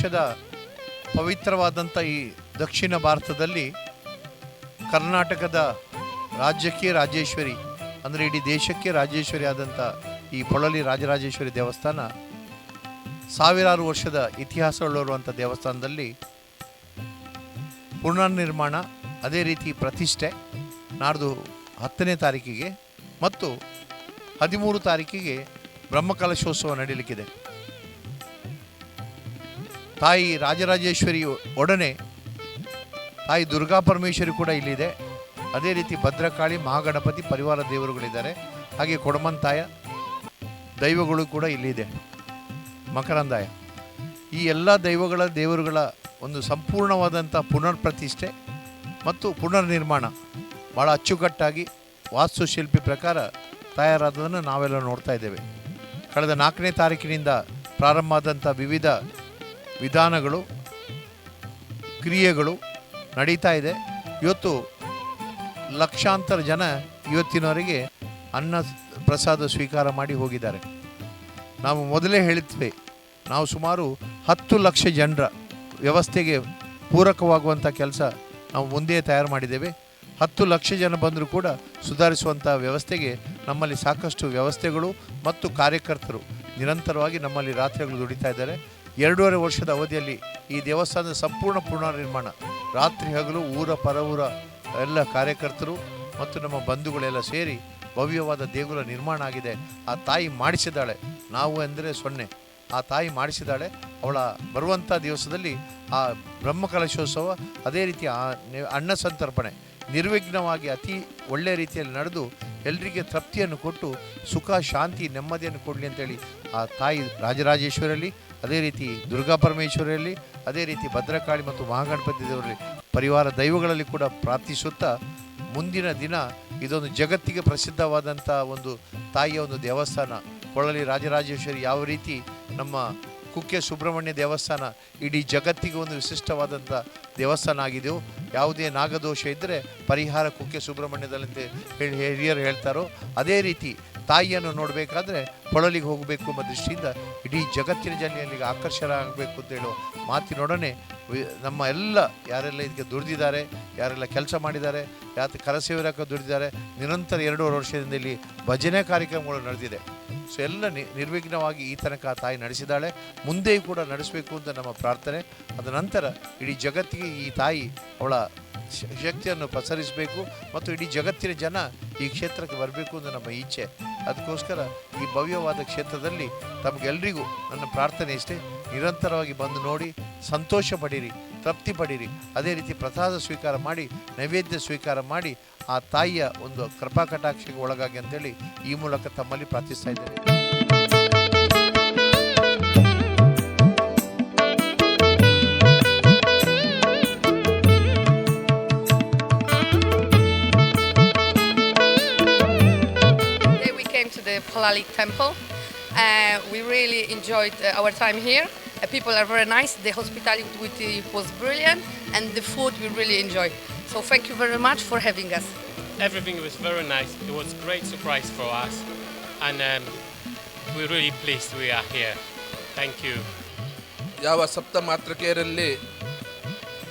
ದೇಶದ ಪವಿತ್ರವಾದಂಥ ಈ ದಕ್ಷಿಣ ಭಾರತದಲ್ಲಿ ಕರ್ನಾಟಕದ ರಾಜ್ಯಕ್ಕೆ ರಾಜೇಶ್ವರಿ, ಅಂದರೆ ಇಡೀ ದೇಶಕ್ಕೆ ರಾಜೇಶ್ವರಿ ಆದಂಥ ಈ ಪೊಳಲಿ ರಾಜರಾಜೇಶ್ವರಿ ದೇವಸ್ಥಾನ ಸಾವಿರಾರು ವರ್ಷದ ಇತಿಹಾಸಗಳಿರುವಂಥ ದೇವಸ್ಥಾನದಲ್ಲಿ ಪುನರ್ನಿರ್ಮಾಣ, ಅದೇ ರೀತಿ ಪ್ರತಿಷ್ಠೆ ನಾಡ್ದು ಹತ್ತನೇ ತಾರೀಕಿಗೆ ಮತ್ತು ಹದಿಮೂರು ತಾರೀಕಿಗೆ ಬ್ರಹ್ಮಕಲಶೋತ್ಸವ ನಡೀಲಿಕ್ಕಿದೆ. ತಾಯಿ ರಾಜರಾಜೇಶ್ವರಿ ಒಡನೆ, ತಾಯಿ ದುರ್ಗಾ ಪರಮೇಶ್ವರಿ ಕೂಡ ಇಲ್ಲಿದೆ. ಅದೇ ರೀತಿ ಭದ್ರಕಾಳಿ, ಮಹಾಗಣಪತಿ ಪರಿವಾರ ದೇವರುಗಳಿದ್ದಾರೆ. ಹಾಗೆ ಕೊಡಮಂತಾಯ ದೈವಗಳು ಕೂಡ ಇಲ್ಲಿದೆ. ಮಕರಂದಾಯ. ಈ ಎಲ್ಲ ದೈವಗಳ, ದೇವರುಗಳ ಒಂದು ಸಂಪೂರ್ಣವಾದಂಥ ಪುನರ್ ಪ್ರತಿಷ್ಠೆ ಮತ್ತು ಪುನರ್ನಿರ್ಮಾಣ ಭಾಳ ಅಚ್ಚುಕಟ್ಟಾಗಿ ವಾಸ್ತುಶಿಲ್ಪಿ ಪ್ರಕಾರ ತಯಾರಾದದನ್ನು ನಾವೆಲ್ಲ ನೋಡ್ತಾ ಇದ್ದೇವೆ. ಕಳೆದ ನಾಲ್ಕನೇ ತಾರೀಕಿನಿಂದ ಪ್ರಾರಂಭ ಆದಂಥ ವಿವಿಧ ವಿಧಾನಗಳು, ಕ್ರಿಯೆಗಳು ನಡೀತಾ ಇದೆ. ಇವತ್ತು ಲಕ್ಷಾಂತರ ಜನ ಇವತ್ತಿನವರೆಗೆ ಅನ್ನ ಪ್ರಸಾದ ಸ್ವೀಕಾರ ಮಾಡಿ ಹೋಗಿದ್ದಾರೆ. ನಾವು ಮೊದಲೇ ಹೇಳಿದ್ವಿ, ನಾವು ಸುಮಾರು ಹತ್ತು ಲಕ್ಷ ಜನರ ವ್ಯವಸ್ಥೆಗೆ ಪೂರಕವಾಗುವಂಥ ಕೆಲಸ ನಾವು ಮುಂದೆ ತಯಾರು ಮಾಡಿದ್ದೇವೆ. ಹತ್ತು ಲಕ್ಷ ಜನ ಬಂದರೂ ಕೂಡ ಸುಧಾರಿಸುವಂಥ ವ್ಯವಸ್ಥೆಗೆ ನಮ್ಮಲ್ಲಿ ಸಾಕಷ್ಟು ವ್ಯವಸ್ಥೆಗಳು ಮತ್ತು ಕಾರ್ಯಕರ್ತರು ನಿರಂತರವಾಗಿ ನಮ್ಮಲ್ಲಿ ರಾತ್ರಿಗಳು ದುಡಿತಾ ಇದ್ದಾರೆ. ಎರಡೂವರೆ ವರ್ಷದ ಅವಧಿಯಲ್ಲಿ ಈ ದೇವಸ್ಥಾನದ ಸಂಪೂರ್ಣ ಪುನರ್ನಿರ್ಮಾಣ. ರಾತ್ರಿ ಹಗಲು ಊರ ಪರವೂರ ಎಲ್ಲ ಕಾರ್ಯಕರ್ತರು ಮತ್ತು ನಮ್ಮ ಬಂಧುಗಳೆಲ್ಲ ಸೇರಿ ಭವ್ಯವಾದ ದೇಗುಲ ನಿರ್ಮಾಣ ಆಗಿದೆ. ಆ ತಾಯಿ ಮಾಡಿಸಿದ್ದಾಳೆ. ನಾವು ಎಂದರೆ ಸೊನ್ನೆ. ಆ ತಾಯಿ ಮಾಡಿಸಿದ್ದಾಳೆ. ಅವಳ ಬರುವಂಥ ದಿವಸದಲ್ಲಿ ಆ ಬ್ರಹ್ಮಕಲಶೋತ್ಸವ, ಅದೇ ರೀತಿ ಅನ್ನ ಸಂತರ್ಪಣೆ ನಿರ್ವಿಘ್ನವಾಗಿ ಅತಿ ಒಳ್ಳೆಯ ರೀತಿಯಲ್ಲಿ ನಡೆದು ಎಲ್ಲರಿಗೆ ತೃಪ್ತಿಯನ್ನು ಕೊಟ್ಟು ಸುಖ, ಶಾಂತಿ, ನೆಮ್ಮದಿಯನ್ನು ಕೊಡಲಿ ಅಂತೇಳಿ ಆ ತಾಯಿ ರಾಜರಾಜೇಶ್ವರಲ್ಲಿ ಅದೇ ರೀತಿ ದುರ್ಗಾ ಪರಮೇಶ್ವರಿಯಲ್ಲಿ ಅದೇ ರೀತಿ ಭದ್ರಕಾಳಿ ಮತ್ತು ಮಹಾಗಣಪತಿ ದೇವರಲ್ಲಿ ಪರಿವಾರ ದೈವಗಳಲ್ಲಿ ಕೂಡ ಪ್ರಾರ್ಥಿಸುತ್ತಾ ಮುಂದಿನ ದಿನ ಇದೊಂದು ಜಗತ್ತಿಗೆ ಪ್ರಸಿದ್ಧವಾದಂಥ ಒಂದು ತಾಯಿಯ ಒಂದು ದೇವಸ್ಥಾನ. ಕೊಳಲಿ ರಾಜರಾಜೇಶ್ವರಿ ಯಾವ ರೀತಿ ನಮ್ಮ ಕುಕ್ಕೆ ಸುಬ್ರಹ್ಮಣ್ಯ ದೇವಸ್ಥಾನ ಇಡೀ ಜಗತ್ತಿಗೆ ಒಂದು ವಿಶಿಷ್ಟವಾದಂಥ ದೇವಸ್ಥಾನ ಆಗಿದೆಯೋ, ಯಾವುದೇ ನಾಗದೋಷ ಇದ್ದರೆ ಪರಿಹಾರ ಕುಕ್ಕೆ ಸುಬ್ರಹ್ಮಣ್ಯದಲ್ಲಂತೆ ಹೇಳಿ ಹಿರಿಯರು ಹೇಳ್ತಾರೋ, ಅದೇ ರೀತಿ ತಾಯಿಯನ್ನು ನೋಡಬೇಕಾದ್ರೆ ಕೊಳಲಿಗೆ ಹೋಗಬೇಕು ಎಂಬ ದೃಷ್ಟಿಯಿಂದ ಇಡೀ ಜಗತ್ತಿನ ಜನ ಆಕರ್ಷರಾಗಬೇಕು ಅಂತ ಹೇಳೋ ಮಾತಿನೊಡನೆ ನಮ್ಮ ಎಲ್ಲ ಯಾರೆಲ್ಲ ಇದಕ್ಕೆ ದುಡಿದಿದ್ದಾರೆ, ಯಾರೆಲ್ಲ ಕೆಲಸ ಮಾಡಿದ್ದಾರೆ, ಯಾತ ಕರಸೇವರಕ್ಕೆ ದುಡಿದಿದ್ದಾರೆ, ನಿರಂತರ ಎರಡೂವರೆ ವರ್ಷದಿಂದ ಇಲ್ಲಿ ಭಜನೆ ಕಾರ್ಯಕ್ರಮಗಳು ನಡೆದಿದೆ. ಸೊ ಎಲ್ಲ ನಿರ್ವಿಘ್ನವಾಗಿ ಈ ತನಕ ತಾಯಿ ನಡೆಸಿದ್ದಾಳೆ. ಮುಂದೆಯೂ ಕೂಡ ನಡೆಸಬೇಕು ಅಂತ ನಮ್ಮ ಪ್ರಾರ್ಥನೆ. ಅದ ನಂತರ ಇಡೀ ಜಗತ್ತಿಗೆ ಈ ತಾಯಿ ಅವಳ ಶಕ್ತಿಯನ್ನು ಪಸರಿಸಬೇಕು ಮತ್ತು ಇಡೀ ಜಗತ್ತಿನ ಜನ ಈ ಕ್ಷೇತ್ರಕ್ಕೆ ಬರಬೇಕು ಅಂತ ನಮ್ಮ ಇಚ್ಛೆ ಅದಕ್ಕೋಸ್ಕರ ಈ ಭವ್ಯವಾದ ಕ್ಷೇತ್ರದಲ್ಲಿ ತಮಗೆಲ್ಲರಿಗೂ ನನ್ನ ಪ್ರಾರ್ಥನೆ ಇಷ್ಟೇ. ನಿರಂತರವಾಗಿ ಬಂದು ನೋಡಿ, ಸಂತೋಷ ಪಡೀರಿ, ತೃಪ್ತಿ ಪಡೀರಿ. ಅದೇ ರೀತಿ ಪ್ರಸಾದ ಸ್ವೀಕಾರ ಮಾಡಿ, ನೈವೇದ್ಯ ಸ್ವೀಕಾರ ಮಾಡಿ, ಆ ತಾಯಿಯ ಒಂದು ಕೃಪಾ ಕಟಾಕ್ಷಕ್ಕೆ ಒಳಗಾಗಿ ಅಂತೇಳಿ ಈ ಮೂಲಕ ತಮ್ಮಲ್ಲಿ ಪ್ರಾರ್ಥಿಸ್ತಾ ಇದ್ದೇನೆ. came to the Palalik temple. Uh, we really enjoyed uh, our time here. Uh, people are very nice. The hospitality was brilliant, and the food we really enjoyed. So thank you very much for having us. Everything was very nice. It was a great surprise for us, and um, we're really pleased we are here. Thank you. ಯಾವ ಸಪ್ತ ಮಾತೃಕೆಯರಲ್ಲಿ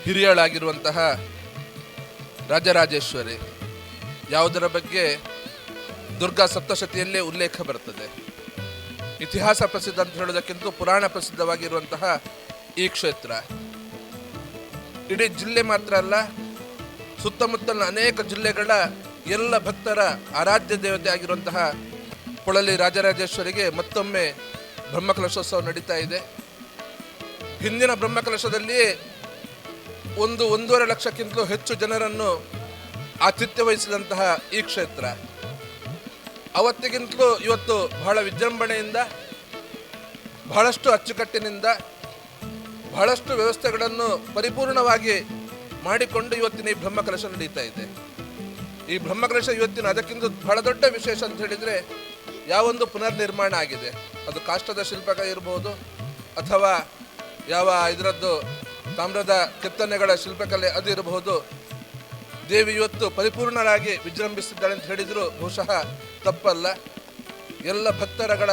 ಹಿರಿಯಳಾಗಿರುವಂತಹ ರಾಜರಾಜೇಶ್ವರಿ ಯಾವುದರ ಬಗ್ಗೆ ದುರ್ಗಾ ಸಪ್ತಶತಿಯಲ್ಲೇ ಉಲ್ಲೇಖ ಬರುತ್ತದೆ. ಇತಿಹಾಸ ಪ್ರಸಿದ್ಧ ಅಂತ ಹೇಳೋದಕ್ಕಿಂತ ಪುರಾಣ ಪ್ರಸಿದ್ಧವಾಗಿರುವಂತಹ ಈ ಕ್ಷೇತ್ರ. ಇಡೀ ಜಿಲ್ಲೆ ಮಾತ್ರ ಅಲ್ಲ, ಸುತ್ತಮುತ್ತಲಿನ ಅನೇಕ ಜಿಲ್ಲೆಗಳ ಎಲ್ಲ ಭಕ್ತರ ಆರಾಧ್ಯ ದೇವತೆ ಆಗಿರುವಂತಹ ಪೊಳಲಿ ರಾಜರಾಜೇಶ್ವರಿಗೆ ಮತ್ತೊಮ್ಮೆ ಬ್ರಹ್ಮಕಲಶೋತ್ಸವ ನಡೀತಾ ಇದೆ. ಹಿಂದಿನ ಬ್ರಹ್ಮಕಲಶದಲ್ಲಿ ಒಂದು ಒಂದೂವರೆ ಲಕ್ಷಕ್ಕಿಂತಲೂ ಹೆಚ್ಚು ಜನರನ್ನು ಆತಿಥ್ಯ ವಹಿಸಿದಂತಹ ಈ ಕ್ಷೇತ್ರ. ಅವತ್ತಿಗಿಂತಲೂ ಇವತ್ತು ಬಹಳ ವಿಜೃಂಭಣೆಯಿಂದ, ಬಹಳಷ್ಟು ಅಚ್ಚುಕಟ್ಟಿನಿಂದ, ಬಹಳಷ್ಟು ವ್ಯವಸ್ಥೆಗಳನ್ನು ಪರಿಪೂರ್ಣವಾಗಿ ಮಾಡಿಕೊಂಡು ಇವತ್ತಿನ ಈ ಬ್ರಹ್ಮಕಲಶ ನಡೀತಾ ಇದೆ. ಈ ಬ್ರಹ್ಮಕಲಶ ಇವತ್ತಿನ ಅದಕ್ಕಿಂತ ಬಹಳ ದೊಡ್ಡ ವಿಶೇಷ ಅಂತ ಹೇಳಿದರೆ ಯಾವೊಂದು ಪುನರ್ನಿರ್ಮಾಣ ಆಗಿದೆ. ಅದು ಕಾಷ್ಟದ ಶಿಲ್ಪಕ ಇರ್ಬೋದು, ಅಥವಾ ಯಾವ ಇದರದ್ದು ತಾಮ್ರದ ಕೆತ್ತನೆಗಳ ಶಿಲ್ಪಕಲೆ ಅದು ಇರಬಹುದು ದೇವಿ ಇವತ್ತು ಪರಿಪೂರ್ಣರಾಗಿ ವಿಜೃಂಭಿಸಿದ್ದಾಳೆ ಅಂತ ಹೇಳಿದರೂ, ಬಹುಶಃ ತಪ್ಪಲ್ಲ. ಎಲ್ಲ ಭಕ್ತರಗಳ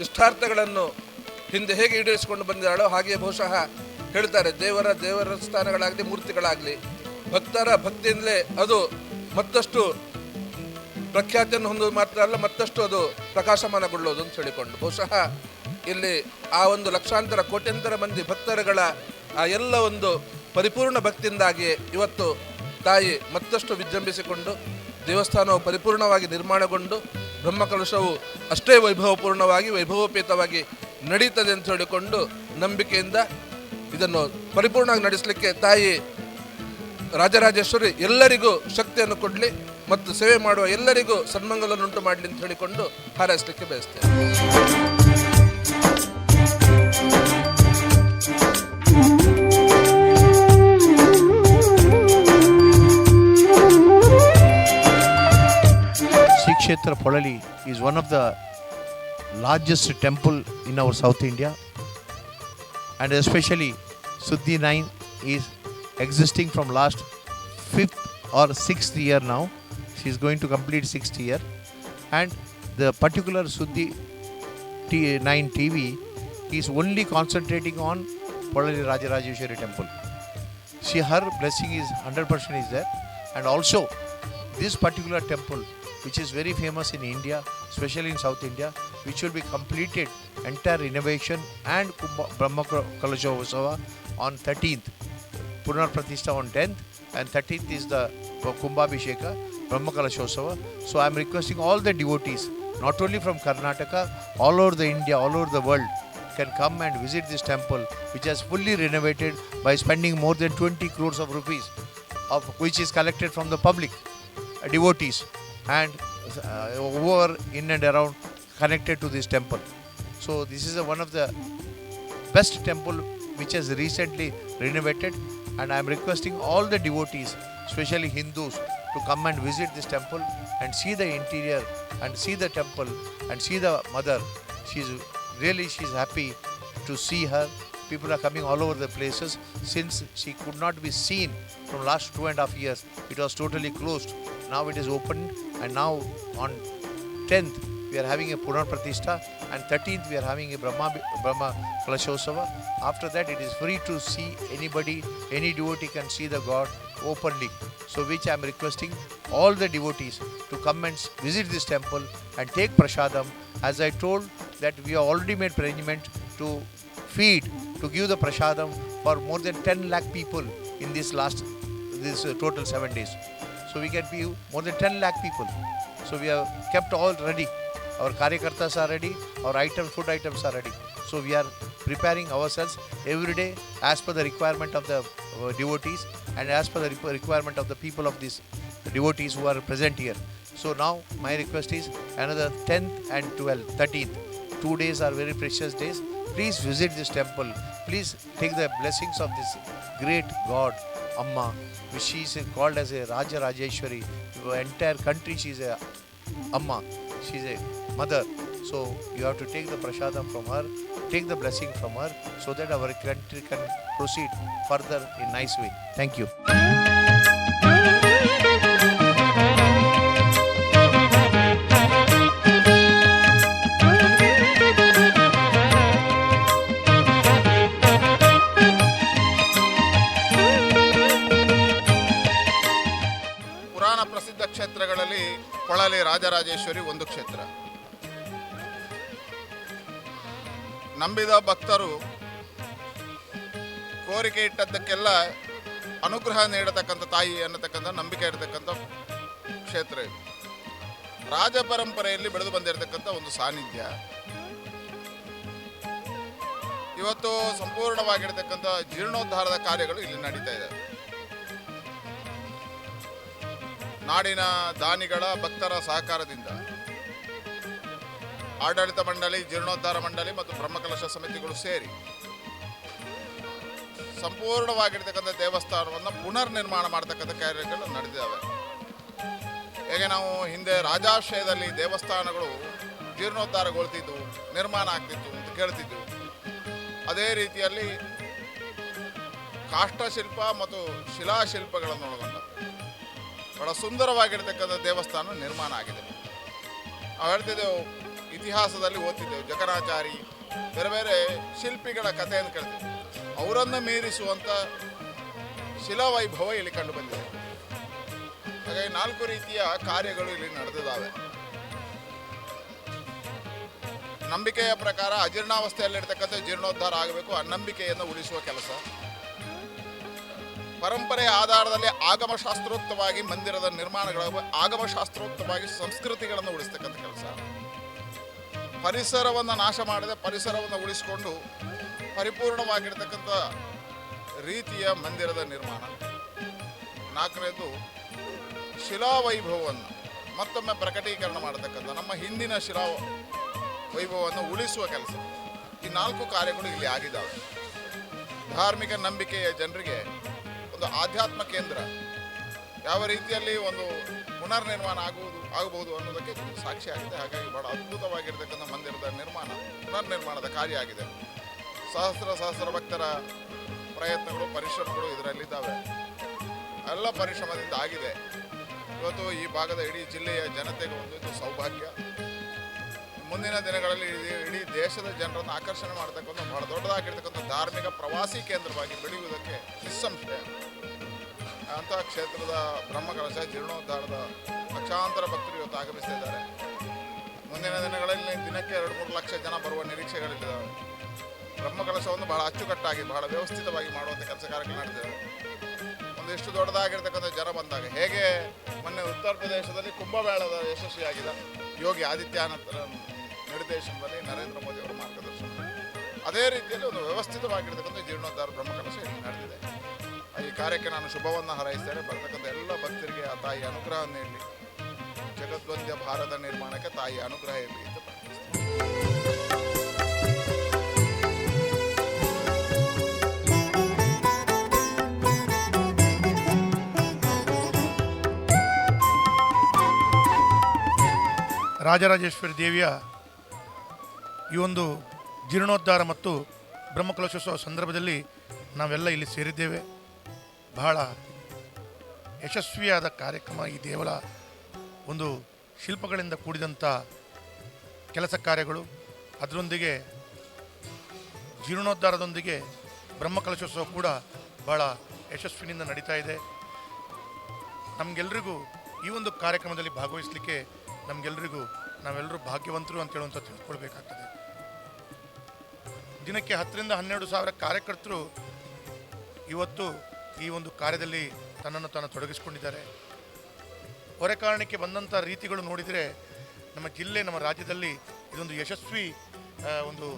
ಇಷ್ಟಾರ್ಥಗಳನ್ನು ಹಿಂದೆ ಹೇಗೆ ಈಡೇರಿಸಿಕೊಂಡು ಬಂದಿದ್ದಾಳೋ ಹಾಗೆಯೇ ಬಹುಶಃ ಹೇಳ್ತಾರೆ. ದೇವರ ದೇವರ ಸ್ಥಾನಗಳಾಗಲಿ, ಮೂರ್ತಿಗಳಾಗಲಿ, ಭಕ್ತರ ಭಕ್ತಿಯಿಂದಲೇ ಅದು ಮತ್ತಷ್ಟು ಪ್ರಖ್ಯಾತಿಯನ್ನು ಹೊಂದೋದು ಮಾತ್ರ ಅಲ್ಲ, ಮತ್ತಷ್ಟು ಅದು ಪ್ರಕಾಶಮಾನಗೊಳ್ಳೋದು ಅಂತ ಹೇಳಿಕೊಂಡು. ಬಹುಶಃ ಇಲ್ಲಿ ಆ ಒಂದು ಲಕ್ಷಾಂತರ, ಕೋಟ್ಯಂತರ ಮಂದಿ ಭಕ್ತರುಗಳ ಆ ಎಲ್ಲ ಒಂದು ಪರಿಪೂರ್ಣ ಭಕ್ತಿಯಿಂದಾಗಿ ಇವತ್ತು ತಾಯಿ ಮತ್ತಷ್ಟು ವಿಜೃಂಭಿಸಿಕೊಂಡು ದೇವಸ್ಥಾನವು ಪರಿಪೂರ್ಣವಾಗಿ ನಿರ್ಮಾಣಗೊಂಡು ಬ್ರಹ್ಮಕಲಶವು ಅಷ್ಟೇ ವೈಭವಪೂರ್ಣವಾಗಿ, ವೈಭವೋಪೇತವಾಗಿ ನಡೀತದೆ ಅಂತ ಹೇಳಿಕೊಂಡು ನಂಬಿಕೆಯಿಂದ ಇದನ್ನು ಪರಿಪೂರ್ಣವಾಗಿ ನಡೆಸಲಿಕ್ಕೆ ತಾಯಿ ರಾಜರಾಜೇಶ್ವರಿ ಎಲ್ಲರಿಗೂ ಶಕ್ತಿಯನ್ನು ಕೊಡಲಿ ಮತ್ತು ಸೇವೆ ಮಾಡುವ ಎಲ್ಲರಿಗೂ ಸನ್ಮಂಗಲನ್ನುಂಟು ಮಾಡಲಿ ಅಂತ ಹೇಳಿಕೊಂಡು ಹಾರೈಸಲಿಕ್ಕೆ ಬಯಸ್ತೇನೆ. Sri Kshetra Polali is one of the largest temple in our South India and especially Suddhi 9 is existing from last fifth or sixth year now. She is going to complete sixth year and the particular Suddhi 9 TV is only concentrating on Polali Rajarajeshwari temple. See, her blessing is 100% is there and also this particular temple which is very famous in India, especially in South India, which will be completed entire renovation and Brahma Kalasha Utsava on 13th, Punar Pratishtha on 10th, and 13th is the Kumbhabhisheka, Brahma Kalashosava. So I am requesting all the devotees, not only from Karnataka, all over the India, all over the world, can come and visit this temple, which has fully renovated by spending more than 20 crores of rupees, of which is collected from the public uh, devotees and uh, over in and around connected to this temple. So this is one of the best temple which has recently renovated and I am requesting all the devotees, especially Hindus, to come and visit this temple and see the interior and see the temple and see the mother. She's really she's happy to see her. People are coming all over the places since she could not be seen from last two and a half years. It was totally closed. Now it is opened and now on 10th we are having a Punar Pratishtha and 13th we are having a Brahma, Brahma Kalashosava. After that it is free to see anybody, any devotee can see the God openly. So which I am requesting all the devotees to come and visit this temple and take prasadam. As I told that we have already made arrangement to feed, to give the prasadam for more than 10 lakh people in this last, this uh, total seven days. So we can be more than 10 lakh people. So we have kept all ready. Our karyakartas are ready, our item, food items are ready. So we are preparing ourselves every day as per the requirement of the uh, devotees and as per the requ- requirement of the people of these devotees who are present here. So now my request is another 10th and 12th, 13th. Two days are very precious days. Please visit this temple. Please take the blessings of this great God, Amma, she is called as a Raja Rajeshwari. Entire country she is a Amma. She is a mother. So you have to take the prasadam from her, take the blessing from her, so that our country can proceed further in nice way. Thank you. Rajarajeshwari ಒಂದು ಕ್ಷೇತ್ರ. ನಂಬಿದ ಭಕ್ತರು ಕೋರಿಕೆ ಇಟ್ಟದ್ದಕ್ಕೆಲ್ಲ ಅನುಗ್ರಹ ನೀಡತಕ್ಕಂಥ ತಾಯಿ ಅನ್ನತಕ್ಕಂಥ ನಂಬಿಕೆ ಇರತಕ್ಕಂಥ ಕ್ಷೇತ್ರ ಇದು. ರಾಜ ಪರಂಪರೆಯಲ್ಲಿ ಬೆಳೆದು ಬಂದಿರತಕ್ಕಂಥ ಒಂದು ಸಾನ್ನಿಧ್ಯ. ಇವತ್ತು ಸಂಪೂರ್ಣವಾಗಿರ್ತಕ್ಕಂಥ ಜೀರ್ಣೋದ್ಧಾರದ ಕಾರ್ಯಗಳು ಇಲ್ಲಿ ನಡೀತಾ ಇದೆ. ನಾಡಿನ ದಾನಿಗಳ ಭಕ್ತರ ಸಹಕಾರದಿಂದ ಆಡಳಿತ ಮಂಡಳಿ, ಜೀರ್ಣೋದ್ಧಾರ ಮಂಡಳಿ ಮತ್ತು ಬ್ರಹ್ಮಕಲಶ ಸಮಿತಿಗಳು ಸೇರಿ ಸಂಪೂರ್ಣವಾಗಿರ್ತಕ್ಕಂಥ ದೇವಸ್ಥಾನವನ್ನು ಪುನರ್ ನಿರ್ಮಾಣ ಮಾಡ್ತಕ್ಕಂಥ ಕಾರ್ಯಗಳು ನಡೆದಿದ್ದಾವೆ. ಹೇಗೆ ನಾವು ಹಿಂದೆ ರಾಜಾಶ್ರಯದಲ್ಲಿ ದೇವಸ್ಥಾನಗಳು ಜೀರ್ಣೋದ್ಧಾರಗೊಳ್ತಿದ್ವು, ನಿರ್ಮಾಣ ಆಗ್ತಿತ್ತು ಅಂತ ಕೇಳ್ತಿದ್ವು. ಅದೇ ರೀತಿಯಲ್ಲಿ ಕಾಷ್ಟಶಿಲ್ಪ ಮತ್ತು ಶಿಲಾಶಿಲ್ಪಗಳನ್ನು ಒಳಗೊಂಡ ಬಹಳ ಸುಂದರವಾಗಿರ್ತಕ್ಕಂಥ ದೇವಸ್ಥಾನ ನಿರ್ಮಾಣ ಆಗಿದೆ. ನಾವು ಹೇಳ್ತಿದ್ದೆವು, ಇತಿಹಾಸದಲ್ಲಿ ಓದ್ತಿದ್ದೆವು ಜಕರಾಚಾರಿ ಬೇರೆ ಬೇರೆ ಶಿಲ್ಪಿಗಳ ಕಥೆಯನ್ನು ಕೇಳ್ತೀವಿ ಅವರನ್ನು ಮೀರಿಸುವಂಥ ಶಿಲಾವೈಭವ ಇಲ್ಲಿ ಕಂಡು ಬಂದಿದೆ. ಹಾಗಾಗಿ ನಾಲ್ಕು ರೀತಿಯ ಕಾರ್ಯಗಳು ಇಲ್ಲಿ ನಡೆದಿದ್ದಾವೆ. ನಂಬಿಕೆಯ ಪ್ರಕಾರ ಅಜೀರ್ಣಾವಸ್ಥೆಯಲ್ಲಿರ್ತಕ್ಕಂಥ ಜೀರ್ಣೋದ್ಧಾರ ಆಗಬೇಕು ಆ ಉಳಿಸುವ ಕೆಲಸ. ಪರಂಪರೆಯ ಆಧಾರದಲ್ಲಿ ಆಗಮಶಾಸ್ತ್ರೋಕ್ತವಾಗಿ ಮಂದಿರದ ನಿರ್ಮಾಣಗಳ ಆಗಮಶಾಸ್ತ್ರೋಕ್ತವಾಗಿ ಸಂಸ್ಕೃತಿಗಳನ್ನು ಉಳಿಸ್ತಕ್ಕಂಥ ಕೆಲಸ. ಪರಿಸರವನ್ನು ನಾಶ ಮಾಡದೆ ಪರಿಸರವನ್ನು ಉಳಿಸಿಕೊಂಡು ಪರಿಪೂರ್ಣವಾಗಿರ್ತಕ್ಕಂಥ ರೀತಿಯ ಮಂದಿರದ ನಿರ್ಮಾಣ. ನಾಲ್ಕನೇದು ಶಿಲಾವೈಭವವನ್ನು, ಮತ್ತೊಮ್ಮೆ ಪ್ರಕಟೀಕರಣ ಮಾಡತಕ್ಕಂಥ ನಮ್ಮ ಹಿಂದಿನ ಶಿಲಾ ವೈಭವವನ್ನು ಉಳಿಸುವ ಕೆಲಸ. ಈ ನಾಲ್ಕು ಕಾರ್ಯಗಳು ಇಲ್ಲಿ ಆಗಿದ್ದಾವೆ. ಧಾರ್ಮಿಕ ನಂಬಿಕೆಯ ಜನರಿಗೆ ಒಂದು ಆಧ್ಯಾತ್ಮ ಕೇಂದ್ರ ಯಾವ ರೀತಿಯಲ್ಲಿ ಒಂದು ಪುನರ್ನಿರ್ಮಾಣ ಆಗುವುದು, ಆಗಬಹುದು ಅನ್ನೋದಕ್ಕೆ ಸಾಕ್ಷಿ ಆಗಿದೆ. ಹಾಗಾಗಿ ಬಹಳ ಅದ್ಭುತವಾಗಿರ್ತಕ್ಕಂಥ ಮಂದಿರದ ನಿರ್ಮಾಣ, ಪುನರ್ನಿರ್ಮಾಣದ ಕಾರ್ಯ ಆಗಿದೆ. ಸಹಸ್ರ ಸಹಸ್ರ ಭಕ್ತರ ಪ್ರಯತ್ನಗಳು, ಪರಿಶ್ರಮಗಳು ಇದರಲ್ಲಿದ್ದಾವೆ. ಎಲ್ಲ ಪರಿಶ್ರಮದಿಂದ ಆಗಿದೆ. ಇವತ್ತು ಈ ಭಾಗದ ಇಡೀ ಜಿಲ್ಲೆಯ ಜನತೆಗೆ ಒಂದು ಇದು ಸೌಭಾಗ್ಯ. ಮುಂದಿನ ದಿನಗಳಲ್ಲಿ ಇಡೀ ದೇಶದ ಜನರನ್ನು ಆಕರ್ಷಣೆ ಮಾಡತಕ್ಕಂಥ, ಬಹಳ ದೊಡ್ಡದಾಗಿರ್ತಕ್ಕಂಥ ಧಾರ್ಮಿಕ ಪ್ರವಾಸಿ ಕೇಂದ್ರವಾಗಿ ಬೆಳೆಯುವುದಕ್ಕೆ ನಿಸ್ಸಂಶಯ. ಅಂತಹ ಕ್ಷೇತ್ರದ ಬ್ರಹ್ಮಕಲಶ ಜೀರ್ಣೋದ್ಧಾರದ ಲಕ್ಷಾಂತರ ಭಕ್ತರು ಇವತ್ತು ಆಗಮಿಸಿದ್ದಾರೆ ಮುಂದಿನ ದಿನಗಳಲ್ಲಿ ದಿನಕ್ಕೆ ಎರಡು ಮೂರು ಲಕ್ಷ ಜನ ಬರುವ ನಿರೀಕ್ಷೆಗಳಿದ್ದಾವೆ. ಬ್ರಹ್ಮಕಲಶವನ್ನು ಬಹಳ ಅಚ್ಚುಕಟ್ಟಾಗಿ, ಬಹಳ ವ್ಯವಸ್ಥಿತವಾಗಿ ಮಾಡುವಂಥ ಕೆಲಸ ಕಾರ್ಯಗಳು ನಡೆದಿದೆ ಒಂದಿಷ್ಟು ದೊಡ್ಡದಾಗಿರ್ತಕ್ಕಂಥ ಜನ ಬಂದಾಗ, ಹೇಗೆ ಮೊನ್ನೆ ಉತ್ತರ ಪ್ರದೇಶದಲ್ಲಿ ಕುಂಭಮೇಳದ ಯಶಸ್ವಿಯಾಗಿದೆ. ಯೋಗಿ ಆದಿತ್ಯನಾಥರ ನಿರ್ದೇಶನದಲ್ಲಿ ನರೇಂದ್ರ ಮೋದಿ ಅವರ ಮಾರ್ಗದರ್ಶನ. ಅದೇ ರೀತಿಯಲ್ಲಿ ಒಂದು ವ್ಯವಸ್ಥಿತವಾಗಿರ್ತಕ್ಕಂಥ ಜೀರ್ಣೋದ್ಧಾರ ಬ್ರಹ್ಮಕಲಶ ನಡೆದಿದೆ. ಈ ಕಾರ್ಯಕ್ಕೆ ನಾನು ಶುಭವನ್ನು ಹಾರೈಸ್ತೇನೆ. ಬರ್ತಕ್ಕಂಥ ಎಲ್ಲ ಭಕ್ತರಿಗೆ ಆ ತಾಯಿ ಅನುಗ್ರಹ ನೀಡಲಿ ಜಗದ್ವಂದ್ಯ ಭಾರತ ನಿರ್ಮಾಣಕ್ಕೆ ತಾಯಿ ಅನುಗ್ರಹ ಇರಲಿ ಅಂತ ರಾಜರಾಜೇಶ್ವರಿ ದೇವಿಯ ಈ ಒಂದು ಜೀರ್ಣೋದ್ಧಾರ ಮತ್ತು ಬ್ರಹ್ಮಕಲಶೋತ್ಸವ ಸಂದರ್ಭದಲ್ಲಿ ನಾವೆಲ್ಲ ಇಲ್ಲಿ ಸೇರಿದ್ದೇವೆ. ಬಹಳ ಯಶಸ್ವಿಯಾದ ಕಾರ್ಯಕ್ರಮ ಈ ದೇವಳ ಒಂದು ಶಿಲ್ಪಗಳಿಂದ ಕೂಡಿದಂಥ ಕೆಲಸ ಕಾರ್ಯಗಳು. ಅದರೊಂದಿಗೆ ಜೀರ್ಣೋದ್ಧಾರದೊಂದಿಗೆ ಬ್ರಹ್ಮಕಲಶೋತ್ಸವ ಕೂಡ ಬಹಳ ಯಶಸ್ವಿನಿಂದ ನಡೀತಾ ಇದೆ. ನಮಗೆಲ್ರಿಗೂ ಈ ಒಂದು ಕಾರ್ಯಕ್ರಮದಲ್ಲಿ ಭಾಗವಹಿಸಲಿಕ್ಕೆ ನಮಗೆಲ್ರಿಗೂ ನಾವೆಲ್ಲರೂ ಭಾಗ್ಯವಂತರು ಅಂತ ಹೇಳುವಂಥ ತಿಳ್ಕೊಳ್ಬೇಕಾಗ್ತದೆ. ದಿನಕ್ಕೆ ಹತ್ತರಿಂದ ಹನ್ನೆರಡು ಸಾವಿರ ಕಾರ್ಯಕರ್ತರು ಇವತ್ತು ಈ ಒಂದು ಕಾರ್ಯದಲ್ಲಿ ತನ್ನನ್ನು ತಾನು ತೊಡಗಿಸಿಕೊಂಡಿದ್ದಾರೆ. ಹೊರೆ ಕಾರಣಕ್ಕೆ ಬಂದಂಥ ರೀತಿಗಳು ನೋಡಿದರೆ ನಮ್ಮ ಜಿಲ್ಲೆ, ನಮ್ಮ ರಾಜ್ಯದಲ್ಲಿ ಇದೊಂದು ಯಶಸ್ವಿ ಒಂದು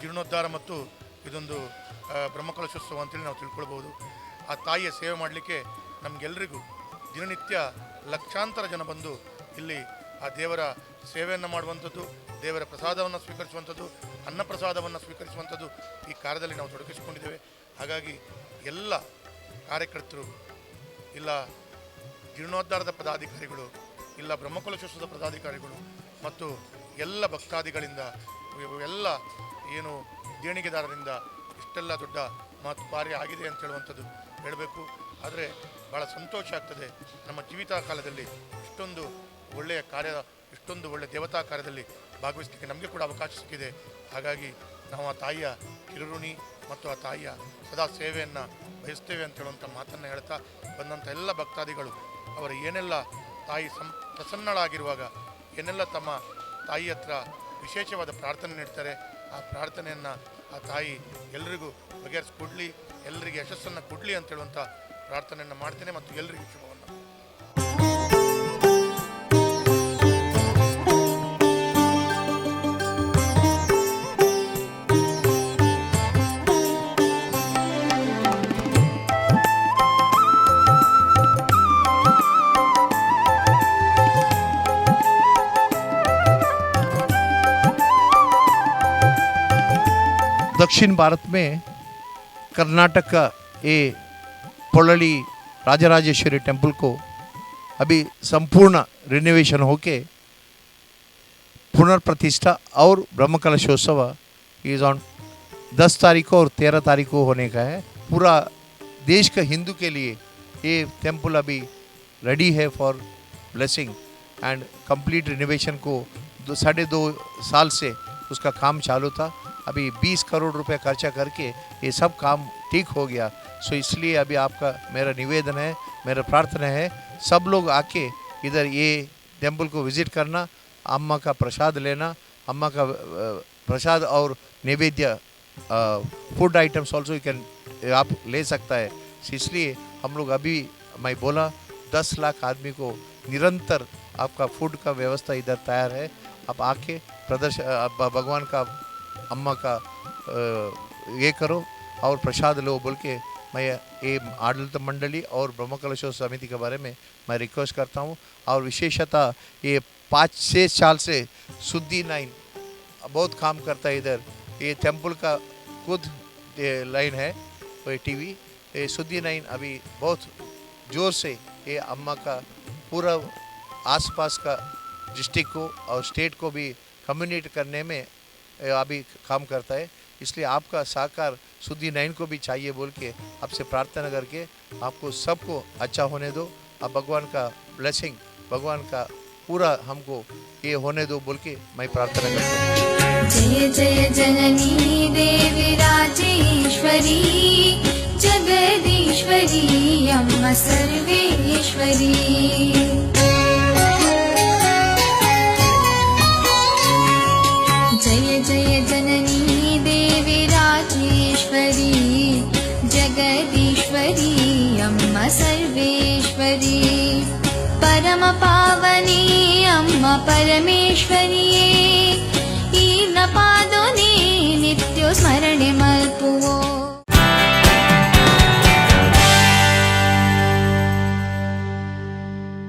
ಜೀರ್ಣೋದ್ಧಾರ ಮತ್ತು ಇದೊಂದು ಬ್ರಹ್ಮಕಲಶೋತ್ಸವ ಅಂತೇಳಿ ನಾವು ತಿಳ್ಕೊಳ್ಬೋದು ಆ ತಾಯಿಯ ಸೇವೆ ಮಾಡಲಿಕ್ಕೆ ನಮಗೆಲ್ಲರಿಗೂ ದಿನನಿತ್ಯ ಲಕ್ಷಾಂತರ ಜನ ಬಂದು ಇಲ್ಲಿ ಆ ದೇವರ ಸೇವೆಯನ್ನು ಮಾಡುವಂಥದ್ದು, ದೇವರ ಪ್ರಸಾದವನ್ನು ಸ್ವೀಕರಿಸುವಂಥದ್ದು, ಅನ್ನಪ್ರಸಾದವನ್ನು ಸ್ವೀಕರಿಸುವಂಥದ್ದು ಈ ಕಾರ್ಯದಲ್ಲಿ ನಾವು ತೊಡಗಿಸಿಕೊಂಡಿದ್ದೇವೆ. ಹಾಗಾಗಿ ಎಲ್ಲ ಕಾರ್ಯಕರ್ತರು ಇಲ್ಲ ಜೀರ್ಣೋದ್ಧಾರದ ಪದಾಧಿಕಾರಿಗಳು ಇಲ್ಲ ಬ್ರಹ್ಮಕಲಶೋತ್ಸವದ ಪದಾಧಿಕಾರಿಗಳು ಮತ್ತು ಎಲ್ಲ ಭಕ್ತಾದಿಗಳಿಂದ, ಎಲ್ಲ ಏನು ದೇಣಿಗೆದಾರರಿಂದ ಇಷ್ಟೆಲ್ಲ ದೊಡ್ಡ ಮಹತ್ವ ಕಾರ್ಯ ಆಗಿದೆ ಅಂತ ಹೇಳುವಂಥದ್ದು ಹೇಳಬೇಕು. ಆದರೆ ಭಾಳ ಸಂತೋಷ ಆಗ್ತದೆ. ನಮ್ಮ ಜೀವಿತ ಕಾಲದಲ್ಲಿ ಇಷ್ಟೊಂದು ಒಳ್ಳೆಯ ಕಾರ್ಯ, ಇಷ್ಟೊಂದು ಒಳ್ಳೆಯ ದೇವತಾ ಕಾರ್ಯದಲ್ಲಿ ಭಾಗವಹಿಸಲಿಕ್ಕೆ ನಮಗೆ ಕೂಡ ಅವಕಾಶ ಸಿಕ್ಕಿದೆ. ಹಾಗಾಗಿ ನಾವು ಆ ತಾಯಿಯ ಕಿರುಋಣಿ ಮತ್ತು ಆ ತಾಯಿಯ ಸದಾ ಸೇವೆಯನ್ನು ಬಯಸ್ತೇವೆ ಅಂತ ಹೇಳುವಂಥ ಮಾತನ್ನು ಹೇಳ್ತಾ ಬಂದಂಥ ಎಲ್ಲ ಭಕ್ತಾದಿಗಳು, ಅವರ ಏನೆಲ್ಲ ತಾಯಿ ಸಂ, ಪ್ರಸನ್ನಳಾಗಿರುವಾಗ, ಏನೆಲ್ಲ ತಮ್ಮ ತಾಯಿ ಹತ್ರ ವಿಶೇಷವಾದ ಪ್ರಾರ್ಥನೆ ನೀಡ್ತಾರೆ, ಆ ಪ್ರಾರ್ಥನೆಯನ್ನು ಆ ತಾಯಿ ಎಲ್ರಿಗೂ ಬಗೆಹರಿಸ್ಕೊಡ್ಲಿ ಎಲ್ಲರಿಗೆ ಯಶಸ್ಸನ್ನು ಕೊಡಲಿ ಅಂತ ಹೇಳುವಂಥ ಪ್ರಾರ್ಥನೆಯನ್ನು ಮಾಡ್ತೇನೆ ಮತ್ತು ಎಲ್ಲರಿಗೂ दक्षिण भारत में कर्नाटक का ये पोलड़ी राजराजेश्वरी टेंपल को अभी संपूर्ण रिनोवेशन होके पुनर्प्रतिष्ठा और ब्रह्म कलशोत्सव इज़ ऑन दस तारीख को और तेरह तारीख को होने का है। पूरा देश का हिंदू के लिए ये टेंपल अभी रेडी है for blessing and complete renovation को दो साढ़े दो साल से उसका काम चालू था। अभी 20 करोड़ रुपए खर्चा करके ये सब काम ठीक हो गया। सो इसलिए अभी आपका मेरा निवेदन है, मेरा प्रार्थना है, सब लोग आके इधर ये टेंपल को विज़िट करना, अम्मा का प्रसाद लेना, अम्मा का प्रसाद और नैवेद्य food items also you can आप ले सकता है। इसलिए हम लोग अभी, मैं बोला, दस लाख आदमी को निरंतर आपका फ़ूड का व्यवस्था इधर तैयार है। आप आके प्रदर्शन भगवान का अम्मा का ये करो और प्रसाद लो बोल के मैं ये आडलित मंडली और ब्रह्म कलशोत्सव समिति के बारे में मैं रिक्वेस्ट करता हूँ और विशेषतः ये पाँच छः साल से शुद्धि नाइन बहुत काम करता है इधर ये टेंपल का खुद लाइन है वो टीवी ये शुद्धि नाइन अभी बहुत ज़ोर से ये अम्मा का पूरा आसपास का डिस्ट्रिक्ट को और स्टेट को भी कम्युनिकेट करने में अभी काम करता है। इसलिए आपका साकार शुद्धि नाइन को भी चाहिए बोल के आपसे प्रार्थना करके आपको सबको अच्छा होने दो। अब भगवान का ब्लेसिंग भगवान का पूरा हमको ये होने दो बोल के मैं प्रार्थना करता हूँ। जय जय जननी देवी राजेश्वरी, जगदीश्वरी, अम्म सर्वेश्वरी। जय जय जननी देवे राजेश्वरी जगदीश्वरी अम्म सर्वेश्वरी। परमपावनी अम्म अंम परमेश्वर्ये नित्यो स्मरणे मल्पुवो।